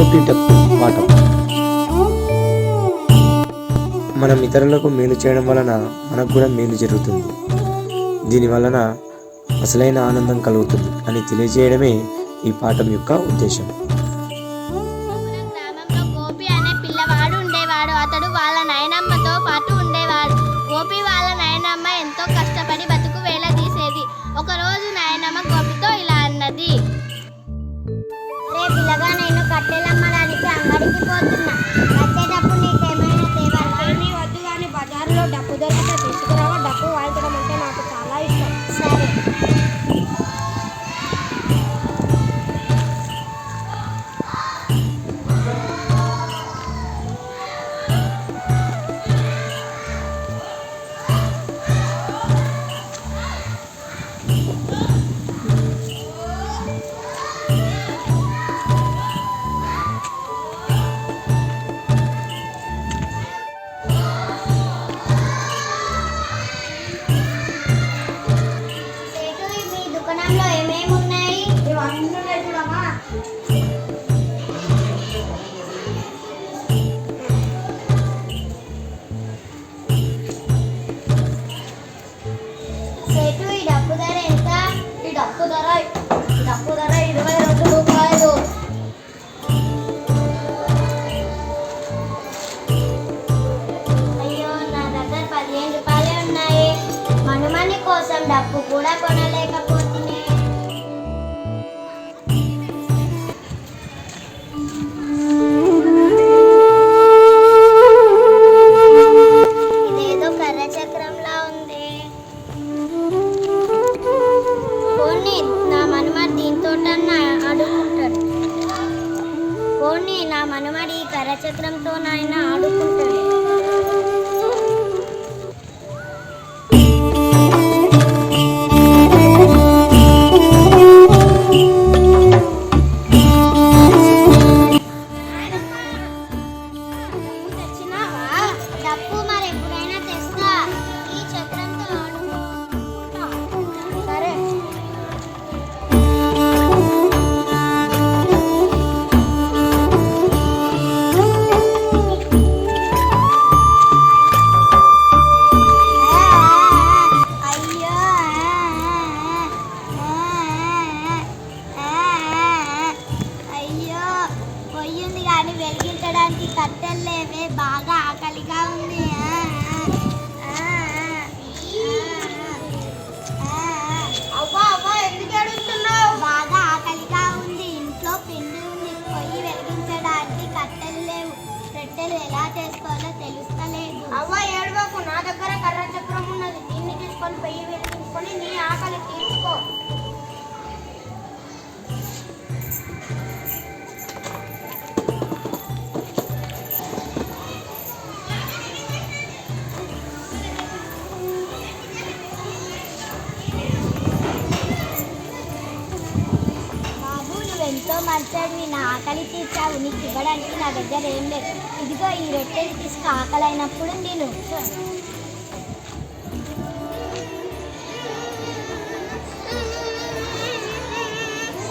పాఠం మనం ఇతరులకు మేలు చేయడం వలన మనకు కూడా మేలు జరుగుతుంది. దీని వలన అసలైన ఆనందం కలుగుతుంది అని తెలియజేయడమే ఈ పాఠం యొక్క ఉద్దేశం. పోతున్నా. వచ్చేటప్పుడు నీకేమైనా తేవాలా? వద్దు కానీ బజారులో డబ్బు దొరికితే తీసుకురావా బాగా ఆకలిగా ఉంది. అవ్వా అవ్వా ఎందుకు ఏడుస్తున్నావు? బాగా ఆకలిగా ఉంది. ఇంట్లో పిండి ఉంది. పొయ్యి వెలిగించడానికి కట్టెలు లేవు. రొట్టెలు ఎలా చేసుకోవాలో తెలుస్తలేదు. అవ్వ ఏడవకు. నా దగ్గర కర్ర చక్రం ఉన్నది. దీన్ని తీసుకొని పెయ్యి వెలిగించుకొని నీ ఆకలి తీర్చుకో. నువ్వెంతో మంచోడివి నా ఆకలి తీర్చావు నీకు ఇవ్వడానికి నా దగ్గర ఏం లేదు. ఇదిగో ఈ రొట్టెలు తీసుకు ఆకలి అయినప్పుడు నేను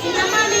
చిన్నమ్మ మీ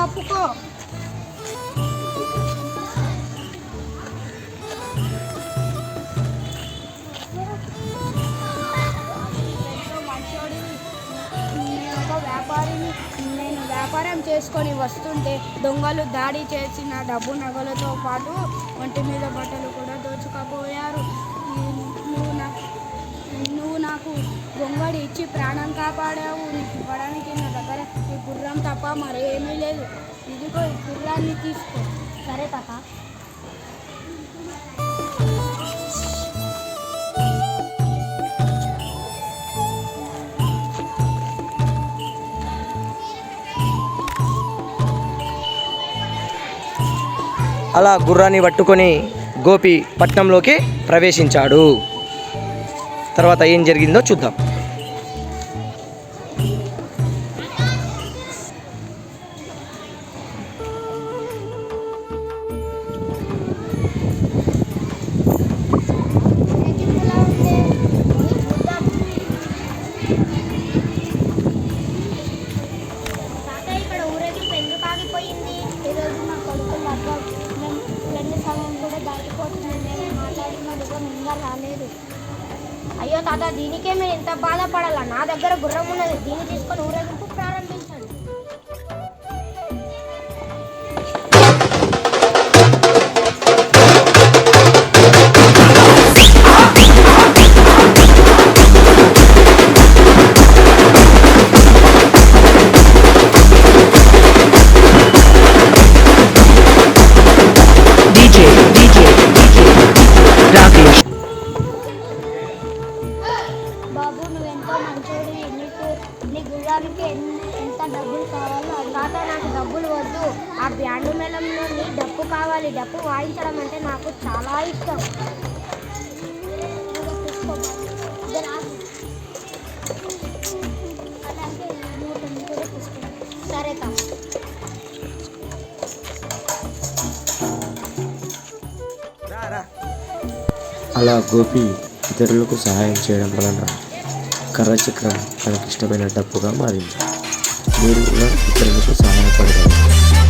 కప్పుకో ఒక వ్యాపారిని నేను వ్యాపారం చేసుకొని వస్తుంటే దొంగలు దాడి చేసి నా డబ్బు నగలతో పాటు ఒంటి మీద బట్టలు కూడా దోచుకపోయారు. నువ్వు- నాకు నువ్వు నాకు గొంగడి ఇచ్చి ప్రాణం కాపాడావు. నీకు ఇవ్వడానికి నా ఈ గుర్రం తప్ప మరేమీ లేదు. ఇదిగో ఈ గుర్రాన్ని తీసుకో. సరే తాత. అలా గుర్రాన్ని పట్టుకొని గోపి పట్నంలోకి ప్రవేశించాడు. తర్వాత ఏం జరిగిందో చూద్దాం. రాలేదు. అయ్యో తాత దీనికే మీరు ఇంత బాధపడాలా? నా దగ్గర గుర్రం ఉన్నది. దీన్ని తీసుకొని ఊరేగింపు ప్రారంభించండి ఇంకా మంచోడు నీకు నీ గుర్రానికి ఎంత డబ్బులు కావాలో తాత నాకు డబ్బులు వద్దు. ఆ బ్యాండ్ మేళంలో నీ డప్పు కావాలి. డప్పు వాయించడం అంటే నాకు చాలా ఇష్టం. సరే తాత. అలా గోపి ఇతరులకు సహాయం చేయడం వలన కర్ర చక్రం తనకిష్టమైన డప్పుగా మారింది. మీరు కూడా ఇతరులకు సహాయపడగలరు.